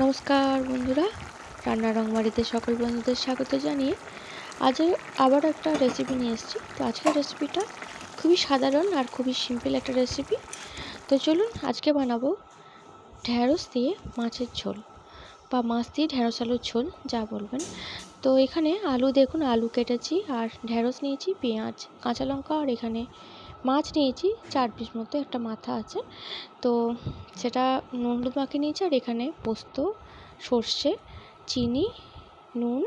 নমস্কার বন্ধুরা, রান্না রংবাড়িতে সকল বন্ধুদের স্বাগত জানিয়ে আজ আবার একটা রেসিপি নিয়ে এসেছি। তো আজকের রেসিপিটা খুবই সাধারণ আর খুবই সিম্পল একটা রেসিপি তো চলুন আজকে বানাবো ঢ্যাঁড়স দিয়ে মাছের ঝোল বা মাছ দিয়ে ঢ্যাঁড়স আলুর ঝোল, যা বলবেন। তো এখানে আলু, দেখুন, আলু কেটেছি আর ঢ্যাঁড়স নিয়েছি পেঁয়াজ, কাঁচা লঙ্কা আর এখানে মাছ নিয়েছি, চার পিস মতো একটা মাথা আছে। তো সেটা নুন, হলুদ মাখিয়ে নিয়েছি আর এখানে পোস্ত, সর্ষে, চিনি, নুন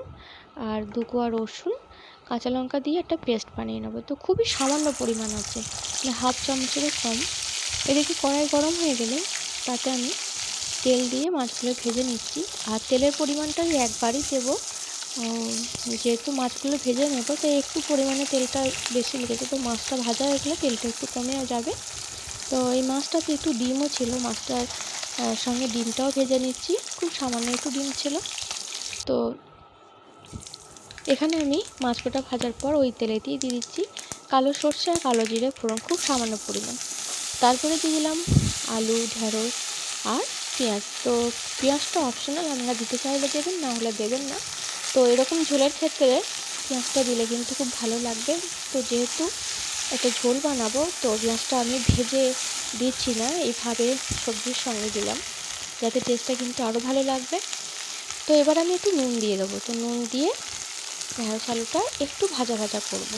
আর দু কোয়া রসুন, কাঁচা লঙ্কা দিয়ে একটা পেস্ট বানিয়ে নেব। তো খুবই সামান্য পরিমাণ আছে মানে হাফ চামচেরও কম। এদিকে কড়াই গরম হয়ে গেলে? তাতে আমি তেল দিয়ে মাছগুলো ভেজে নিচ্ছি। আর তেলের পরিমাণটা আমি একবারই দেবো। যেহেতু মাছগুলো ভেজে নেব, তো একটু পরিমাণে তেলটা বেশি লেগেছে তো মাছটা ভাজা হয়ে গেলে তেলটা একটু কমে যাবে। তো এই মাছটাতে একটু ডিমও ছিল, মাছটার সঙ্গে ডিমটাও ভেজে নিচ্ছি। খুব সামান্য একটু ডিম ছিল। তো এখানে আমি মাছ কোটা ভাজার পর ওই তেলেতেই দিয়ে দিচ্ছি কালো সর্ষে আর কালো জিরে ফোড়ন, খুব সামান্য পরিমাণ। তারপরে দিয়ে দিলাম আলু, ঢেঁড়স আর পেঁয়াজ। তো পেঁয়াজটা অপশনাল আপনারা দিতে চাইলে দেবেন, না হলে দেবেন না। তো এরকম ঝোলের ক্ষেত্রে পেঁয়াজটা দিলে কিন্তু খুব ভালো লাগবে। তো যেহেতু একটা ঝোল বানাবো, তো পেঁয়াজটা আমি ভেজে দিচ্ছি না, এইভাবে সবজির সঙ্গে দিলাম। যাতে টেস্টটা কিন্তু আরও ভালো লাগবে। তো এবার আমি একটু নুন দিয়ে দেবো। তো নুন দিয়ে ঢেঁড়স আলুটা একটু ভাজা ভাজা করব।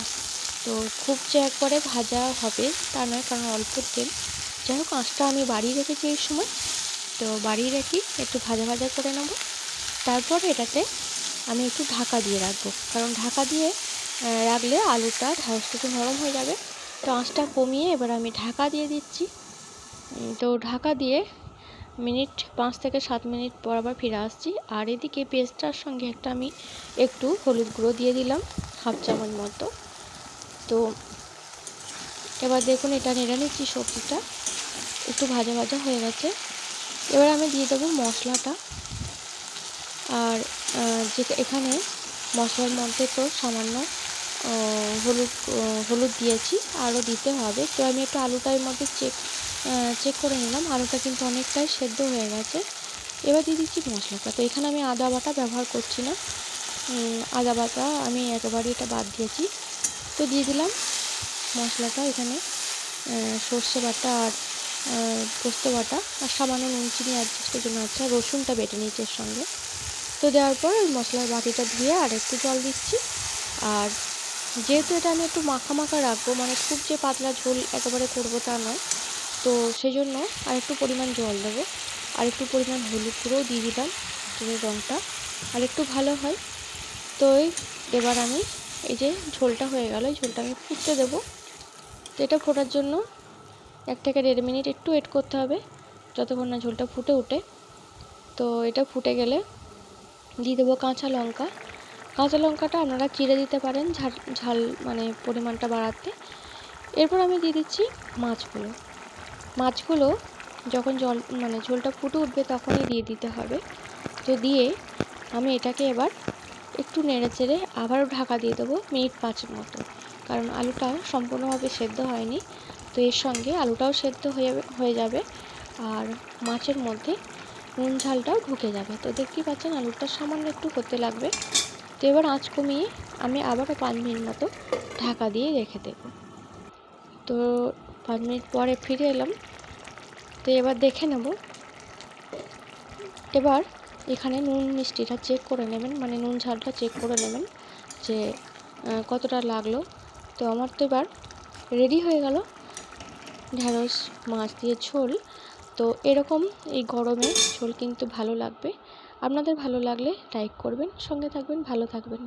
তো খুব যে একবারে ভাজা হবে তা নয়, কারণ অল্প তেল। যাই হোক, আঁচটা আমি বাড়িয়ে রেখেছি এই সময়। তো বাড়িয়ে রেখে একটু ভাজা ভাজা করে নেব। তারপর এটাতে আমি একটু ঢাকা দিয়ে রাখব। কারণ ঢাকা দিয়ে রাখলে আলুটা ঢ্যাঁড়সটা একটু নরম হয়ে যাবে। তো আঁচটা কমিয়ে এবার আমি ঢাকা দিয়ে দিচ্ছি। তো ঢাকা দিয়ে মিনিট পাঁচ থেকে সাত মিনিট পর আবার ফিরে আসছি। আর এদিকে পেস্টটার সঙ্গে একটা আমি একটু হলুদ গুঁড়ো দিয়ে দিলাম, হাফ চামচ মতো। তো এবার দেখুন, এটা নেড়ে নিচ্ছি সবজিটা। একটু ভাজা ভাজা হয়ে গেছে। এবার আমি দিয়ে দেবো মশলাটা। আর যে এখানে মশলার মধ্যে তো সামান্য হলুদ হলুদ দিয়েছি, আরও দিতে হবে। তো আমি একটু আলুটার মধ্যে চেক চেক করে নিলাম। আলুটা কিন্তু অনেকটাই সেদ্ধ হয়ে গেছে। এবার দিয়ে দিচ্ছি মশলাটা। তো এখানে আমি আদা বাটা ব্যবহার করছি না। আদা বাটা আমি একেবারেই এটা বাদ দিয়েছি। তো দিয়ে দিলাম মশলাটা এখানে সর্ষে বাটা আর পোস্ত বাটা। আর সামান্য নুন, চিনি অ্যাডজাস্টের জন্য আছে রসুনটা বেটে নিয়েছি এর সঙ্গে। দেওয়ার পর ওই মশলার বাটিটা ধুয়ে আর একটু জল দিচ্ছি। আর যেহেতু এটা আমি একটু মাখা মাখা রাখব মানে খুব যে পাতলা ঝোল একেবারে করব তা নয়, তো সেই জন্য আর একটু পরিমাণ জল দেবো। আর একটু পরিমাণ হলুদ গুঁড়োও দিয়ে দিলাম ঝোলের রঙটা আর একটু ভালো হয়, তো এবার আমি এই যে ঝোলটা হয়ে গেল, এই ঝোলটা আমি ফুটতে দেবো। তো এটা ফোটার জন্য এক থেকে দেড় মিনিট একটু ওয়েট করতে হবে, যতক্ষণ না ঝোলটা ফুটে ওঠে। তো এটা ফুটে গেলে দিয়ে দেবো কাঁচা লঙ্কা। কাঁচা লঙ্কাটা আপনারা চিড়ে দিতে পারেন, ঝাল ঝাল মানে পরিমাণটা বাড়াতে। এরপর আমি দিয়ে দিচ্ছি মাছগুলো। মাছগুলো যখন জল মানে ঝোলটা ফুটে উঠবে তখনই দিয়ে দিতে হবে। তো দিয়ে আমি এটাকে এবার একটু নেড়ে চেড়ে আবারও ঢাকা দিয়ে দেবো মিনিট পাঁচের মতো। কারণ আলুটা সম্পূর্ণভাবে সেদ্ধ হয়নি। তো এর সঙ্গে আলুটাও সেদ্ধ হয়ে হয়ে যাবে। আর মাছের মধ্যে নুন ঝালটাও ঢুকে যাবে। তো দেখতেই পাচ্ছেন আলুটা সামান্য একটু হতে লাগবে। তো এবার আঁচ কমিয়ে আমি আবারও পাঁচ মিনিট মতো ঢাকা দিয়ে রেখে দেব। তো পাঁচ মিনিট পরে ফিরে এলাম। তো এবার দেখে নেব। এবার এখানে নুন মিষ্টিটা চেক করে নেবেন মানে নুন ঝালটা চেক করে নেবেন যে কতটা লাগল। তো আমার তো এবার রেডি হয়ে গেল। ঢ্যাঁড়স মাছ দিয়ে ঝোল। তো এরকম এই গরমে ঝোল কিন্তু ভালো লাগবে। আপনাদের ভালো লাগলে লাইক করবেন, সঙ্গে থাকবেন, ভালো থাকবেন।